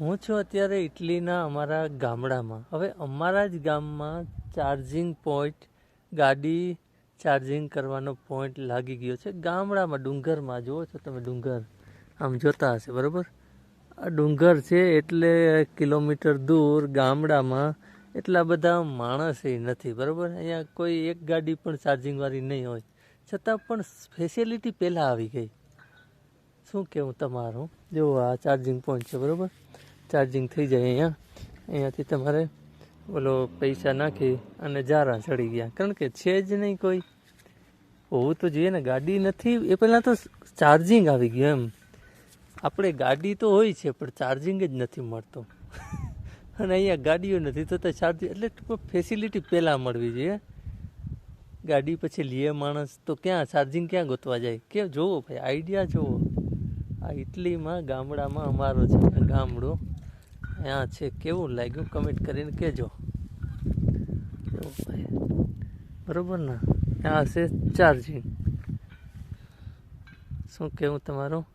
હું છું અત્યારે ઇટલીના અમારા ગામડામાં. હવે અમારા જ ગામમાં ચાર્જિંગ પોઈન્ટ ગાડી ચાર્જિંગ કરવાનો પોઈન્ટ લાગી ગયો છે. ગામડામાં, ડુંગરમાં, જુઓ છો તમે ડુંગર. આમ જોતા હશે, બરાબર? આ ડુંગર છે એટલે કિલોમીટર દૂર ગામડામાં એટલા બધા માણસ નથી, બરાબર? અહીંયા કોઈ એક ગાડી પણ ચાર્જિંગવાળી નહીં હોય. છતાં પણ ફેસિલિટી પહેલાં આવી ગઈ. શું કહેવું તમારું? જો આ ચાર્જિંગ પોઈન્ટ છે, બરાબર? ચાર્જિંગ થઈ જાય અહીંયા. અહીંયાથી તમારે બોલો પૈસા નાખી અને જારા ચડી ગયા. કારણ કે છે જ નહીં કોઈ. હોવું તો જોઈએ ને, ગાડી નથી, એ પહેલાં તો ચાર્જિંગ આવી ગયું એમ. આપણે ગાડી તો હોય છે, પણ ચાર્જિંગ જ નથી મળતો. અને અહીંયા ગાડીઓ નથી, તો તો ચાર્જિંગ એટલે ફેસિલિટી પહેલાં મળવી જોઈએ. ગાડી પછી લીએ માણસ, તો ક્યાં ચાર્જિંગ ક્યાં ગોતવા જાય? કે જોવો ભાઈ આઈડિયા જોવો. આ ઇટલીમાં ગામડામાં અમારો છે, ગામડું. ત્યાં છે કેવું લાગ્યું? કમેન્ટ કરીને કહેજો. બરોબર ને? ત્યાં છે ચાર્જિંગ. શું કેવું તમારું?